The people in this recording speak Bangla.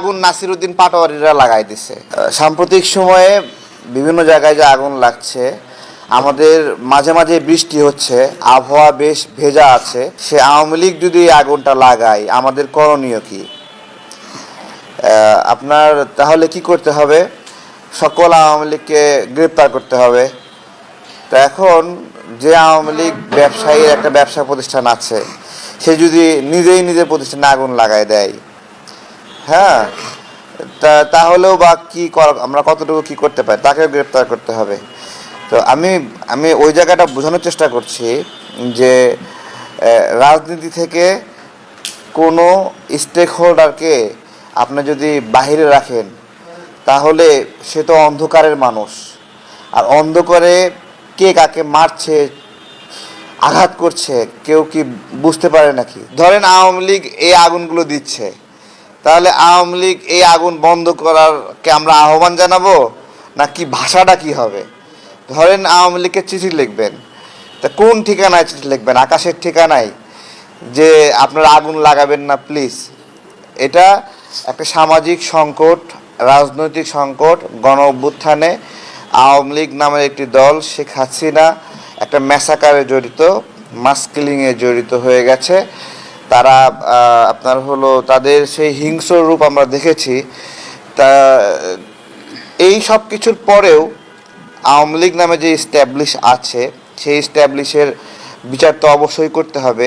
আগুন নাসিরুদ্দিন পাটোয়ারিরা লাগাই দিছে। সাম্প্রতিক সময়ে বিভিন্ন জায়গায় যে আগুন লাগছে, আমাদের মাঝে মাঝে বৃষ্টি হচ্ছে, আবহাওয়া বেশ ভেজা আছে। সে আওয়ামী লীগ যদি আগুনটা লাগায়, আমাদের করণীয় কি? আপনার তাহলে কি করতে হবে? সকল আওয়ামী লীগকে গ্রেপ্তার করতে হবে। তো এখন যে আওয়ামী লীগ ব্যবসায়ীর একটা ব্যবসা প্রতিষ্ঠান আছে, সে যদি নিজেই নিজের প্রতিষ্ঠানে আগুন লাগায় দেয় হ্যাঁ তাহলেও বা কি আমরা কতটুকু কি করতে পারি? তাকেও গ্রেপ্তার করতে হবে। তো আমি আমি ওই জায়গাটা বোঝানোর চেষ্টা করছি যে রাজনীতি থেকে কোনো স্টেক হোল্ডারকে আপনি যদি বাহিরে রাখেন, তাহলে সে তো অন্ধকারের মানুষ। আর অন্ধকারে কে কাকে মারছে, আঘাত করছে, কেউ কি বুঝতে পারে নাকি? ধরেন আওয়ামী লীগ এই আগুনগুলো দিচ্ছে। তাহলে আওয়ামী লীগ এই আগুন বন্ধ করার কে আমরা আহ্বান জানাব? না কি ভাষাটা কি হবে? ধরেন আওয়ামী লীগকে চিঠি লিখবেন। তা কোন ঠিকানায় চিঠি লিখবেন? আকাশের ঠিকানায়? যে আপনারা আগুন লাগাবেন না প্লিজ এটা একটা সামাজিক সংকট, রাজনৈতিক সংকট, গণ অভ্যুত্থানে আওয়ামী লীগ নামের একটি দল, শেখ হাসিনা, একটা ম্যাসাকারে জড়িত, মাস্কিলিংয়ে জড়িত হয়ে গেছে। তারা আপনার হলো তাদের সেই হিংস্র রূপ আমরা দেখেছি। তা, এই সব কিছুর পরেও আওয়ামী লীগ নামে যে স্ট্যাবলিশ আছে, সেই স্ট্যাবলিশের বিচার তো অবশ্যই করতে হবে।